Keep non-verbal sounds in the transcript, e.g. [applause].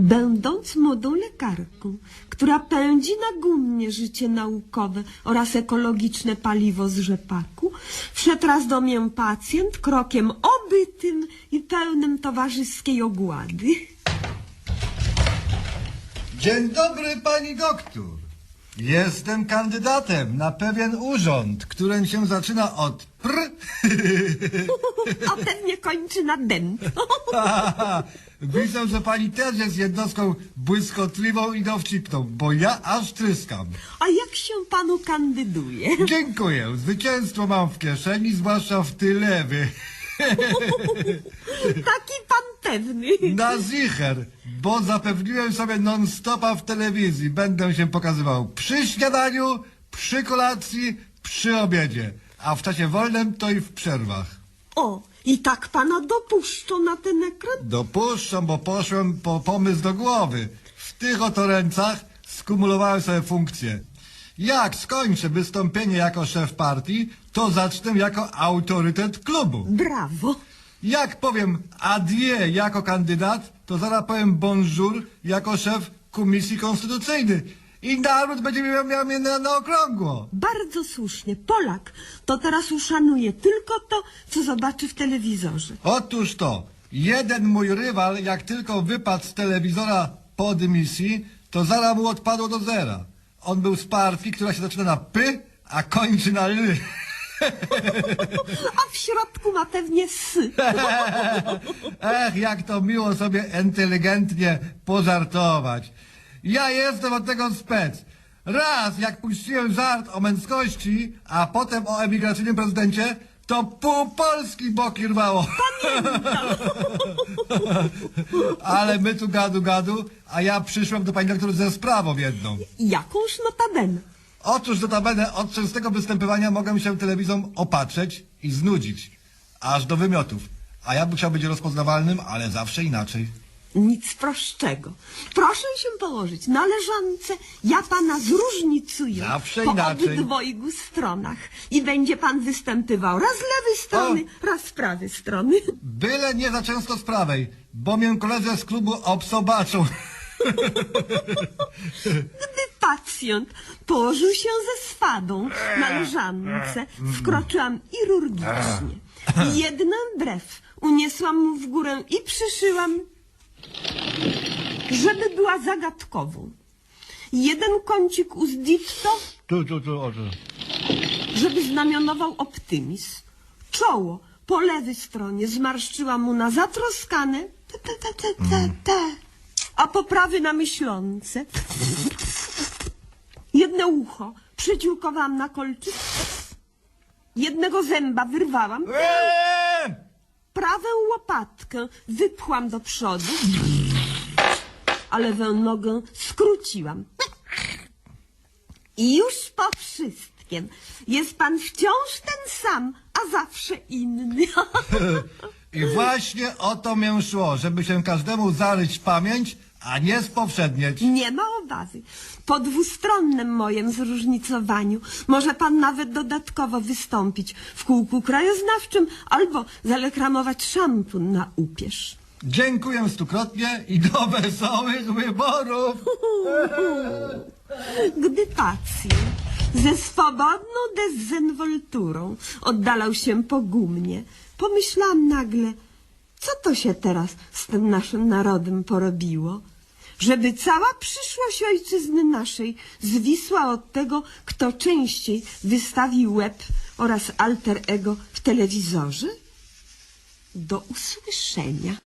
Będąc młodą lekarką, która pędzi nagumnie życie naukowe oraz ekologiczne paliwo z rzepaku, wszedł raz do mnie pacjent krokiem obytym i pełnym towarzyskiej ogłady. Dzień dobry, pani doktor. Jestem kandydatem na pewien urząd, który się zaczyna od pr. A pewnie kończy na den. [laughs] Widzę, że pani też jest jednostką błyskotliwą i dowcipną, bo ja aż tryskam. A jak się panu kandyduje? Dziękuję. Zwycięstwo mam w kieszeni, zwłaszcza w tylewy. [laughs] Taki pan pewny. Na zicher, bo zapewniłem sobie non-stopa w telewizji. Będę się pokazywał przy śniadaniu, przy kolacji, przy obiedzie. A w czasie wolnym to i w przerwach. O, i tak pana dopuszczą na ten ekran? Dopuszczam, bo poszłem po pomysł do głowy. W tych oto ręcach skumulowałem sobie funkcje. Jak skończę wystąpienie jako szef partii, to zacznę jako autorytet klubu. Brawo. Jak powiem adieu jako kandydat, to zaraz powiem bonjour jako szef komisji konstytucyjnej. I naród będzie miał, miał mnie na, na okrągło. Bardzo słusznie. Polak to teraz uszanuje tylko to, co zobaczy w telewizorze. Otóż to, jeden mój rywal, jak tylko wypadł z telewizora po dymisji, to zaraz mu odpadło do zera. On był z partii, która się zaczyna na py, a kończy na ly. [laughs] A w środku ma pewnie sy. [laughs] Ech, jak to miło sobie inteligentnie pożartować. Ja jestem od tego spec. Raz, jak puściłem żart o męskości, a potem o emigracyjnym prezydencie, to pół Polski boki rwało. Ale my tu gadu gadu, a ja przyszłem do pani doktor ze sprawą jedną. Jakąż notabene. Otóż notabene od częstego występowania mogę się telewizją opatrzeć i znudzić. Aż do wymiotów. A ja bym chciał być rozpoznawalnym, ale zawsze inaczej. Nic prostszego. Proszę się położyć na leżance. Ja pana zróżnicuję Zawsze po inaczej. obydwojgu stronach. I będzie pan występywał raz z lewej strony, raz z prawej strony. Byle nie za często z prawej, bo mnie koledzy z klubu obsobaczą. Gdy pacjent położył się ze swadą na leżance, wkroczyłam chirurgicznie. Jedną brew uniesłam mu w górę i przyszyłam, żeby była zagadkową. Jeden kącik ust dicto, Tu, tu, tu, o, tu. żeby znamionował optymizm. Czoło po lewej stronie zmarszczyłam mu na zatroskane, te, te, te, te, te, te, a po prawej na myślące. Jedno ucho przyciulkowałam na kolczyk, jednego zęba wyrwałam, Eee! prawą łopatkę wypchłam do przodu, a lewą nogę skróciłam. I już po wszystkim jest pan wciąż ten sam, a zawsze inny. [laughs] I właśnie o to mię szło, żeby się każdemu zaryć pamięć, a nie spowszednieć. Nie ma obawy. Po dwustronnym moim zróżnicowaniu może pan nawet dodatkowo wystąpić w kółku krajoznawczym albo zareklamować szampun na upierz. Dziękuję stukrotnie i do wesołych wyborów. [laughs] Gdy pacjent ze swobodną dezynwolturą oddalał się pogumnie, pomyślałam nagle, co to się teraz z tym naszym narodem porobiło? Żeby cała przyszłość ojczyzny naszej zwisła od tego, kto częściej wystawi łeb oraz alter ego w telewizorze? Do usłyszenia.